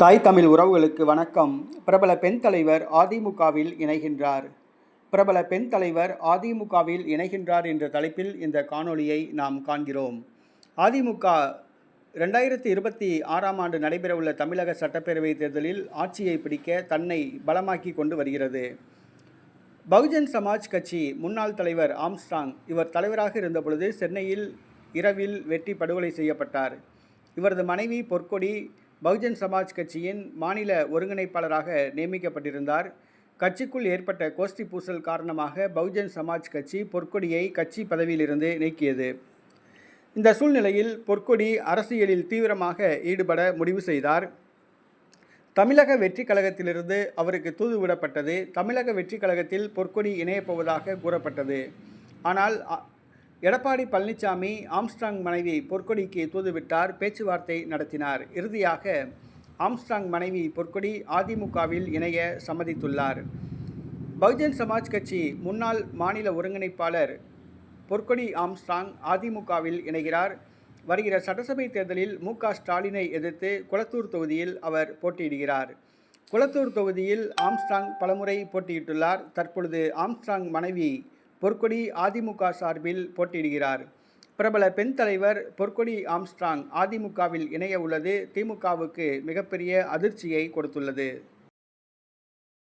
தாய் தமிழ் உறவுகளுக்கு வணக்கம். பிரபல பெண் தலைவர் அதிமுகவில் இணைகின்றார். பிரபல பெண் தலைவர் அதிமுகவில் இணைகின்றார் என்ற தலைப்பில் இந்த காணொளியை நாம் காண்கிறோம். அதிமுக ரெண்டாயிரத்தி இருபத்தி ஆறாம் ஆண்டு நடைபெறவுள்ள தமிழக சட்டப்பேரவை தேர்தலில் ஆட்சியை பிடிக்க தன்னை பலமாக்கி கொண்டு வருகிறது. பகுஜன் சமாஜ் கட்சி முன்னாள் தலைவர் ஆம்ஸ்ட்ராங் இவர் தலைவராக இருந்தபொழுது சென்னையில் இரவில் வெட்டி படுகொலை செய்யப்பட்டார். இவரது மனைவி பொற்கொடி பகுஜன் சமாஜ் கட்சியின் மாநில ஒருங்கிணைப்பாளராக நியமிக்கப்பட்டிருந்தார். கட்சிக்குள் ஏற்பட்ட கோஷ்டி பூசல் காரணமாக பகுஜன் சமாஜ் கட்சி பொற்கொடியை கட்சி பதவியிலிருந்து நீக்கியது. இந்த சூழ்நிலையில் பொற்கொடி அரசியலில் தீவிரமாக ஈடுபட முடிவு செய்தார். தமிழக வெற்றி கழகத்திலிருந்து அவருக்கு தூது விடப்பட்டது. தமிழக வெற்றி கழகத்தில் பொற்கொடி இணையப்போவதாக கூறப்பட்டது. ஆனால் அ- எடப்பாடி பழனிசாமி ஆம்ஸ்ட்ராங் மனைவி பொற்கொடிக்கு தூதுவிட்டார் பேச்சுவார்த்தை நடத்தினார். இறுதியாக ஆம்ஸ்ட்ராங் மனைவி பொற்கொடி அதிமுகவில் இணைய சம்மதித்துள்ளார். பகுஜன் சமாஜ் கட்சி முன்னாள் மாநில ஒருங்கிணைப்பாளர் பொற்கொடி ஆம்ஸ்ட்ராங் அதிமுகவில் இணைகிறார். வருகிற சட்டசபை தேர்தலில் மு க ஸ்டாலினை எதிர்த்து குளத்தூர் தொகுதியில் அவர் போட்டியிடுகிறார். குளத்தூர் தொகுதியில் ஆம்ஸ்ட்ராங் பலமுறை போட்டியிட்டுள்ளார். தற்பொழுது ஆம்ஸ்ட்ராங் மனைவி பொற்கொடி அதிமுக சார்பில் போட்டியிடுகிறார். பிரபல பெண் தலைவர் பொற்கொடி ஆம்ஸ்ட்ராங் அதிமுகவில் இணைய உள்ளது. திமுகவுக்கு மிகப்பெரிய அதிர்ச்சியை கொடுத்துள்ளது.